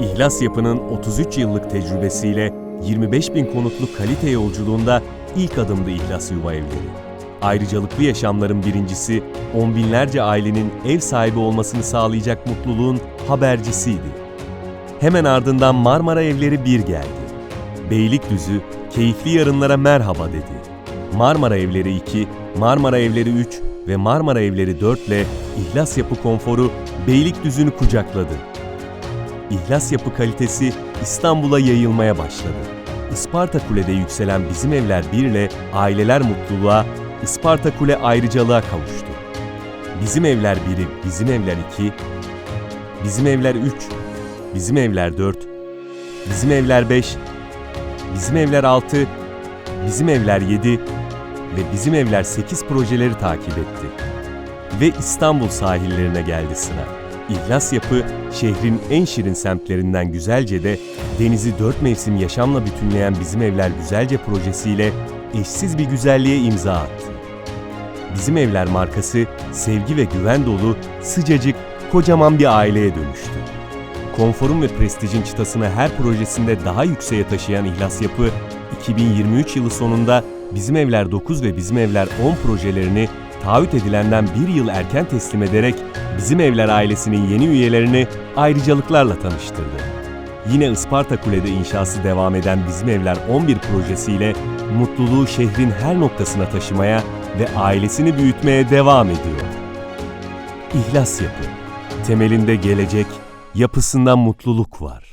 İhlas Yapı'nın 33 yıllık tecrübesiyle 25 bin konutlu kalite yolculuğunda ilk adımdı İhlas Yuva Evleri. Ayrıcalıklı yaşamların birincisi, on binlerce ailenin ev sahibi olmasını sağlayacak mutluluğun habercisiydi. Hemen ardından Marmara Evleri 1 geldi. Beylikdüzü, keyifli yarınlara merhaba dedi. Marmara Evleri 2, Marmara Evleri 3 ve Marmara Evleri 4 ile İhlas Yapı konforu Beylikdüzü'nü kucakladı. İhlas yapı kalitesi İstanbul'a yayılmaya başladı. Isparta Kule'de yükselen Bizim Evler 1 ile aileler mutluluğa, Isparta Kule ayrıcalığa kavuştu. Bizim Evler 1'i Bizim Evler 2, Bizim Evler 3, Bizim Evler 4, Bizim Evler 5, Bizim Evler 6, Bizim Evler 7 ve Bizim Evler 8 projeleri takip etti. Ve İstanbul sahillerine geldi sıra. İhlas Yapı, şehrin en şirin semtlerinden Güzelce'de denizi dört mevsim yaşamla bütünleyen Bizim Evler Güzelce projesiyle eşsiz bir güzelliğe imza attı. Bizim Evler markası sevgi ve güven dolu, sıcacık, kocaman bir aileye dönüştü. Konforun ve prestijin çıtasını her projesinde daha yükseğe taşıyan İhlas Yapı, 2023 yılı sonunda Bizim Evler 9 ve Bizim Evler 10 projelerini taahhüt edilenden bir yıl erken teslim ederek Bizim Evler ailesinin yeni üyelerini ayrıcalıklarla tanıştırdı. Yine Isparta Kule'de inşası devam eden Bizim Evler 11 projesiyle mutluluğu şehrin her noktasına taşımaya ve ailesini büyütmeye devam ediyor. İhlas Yapı. Temelinde gelecek, yapısında mutluluk var.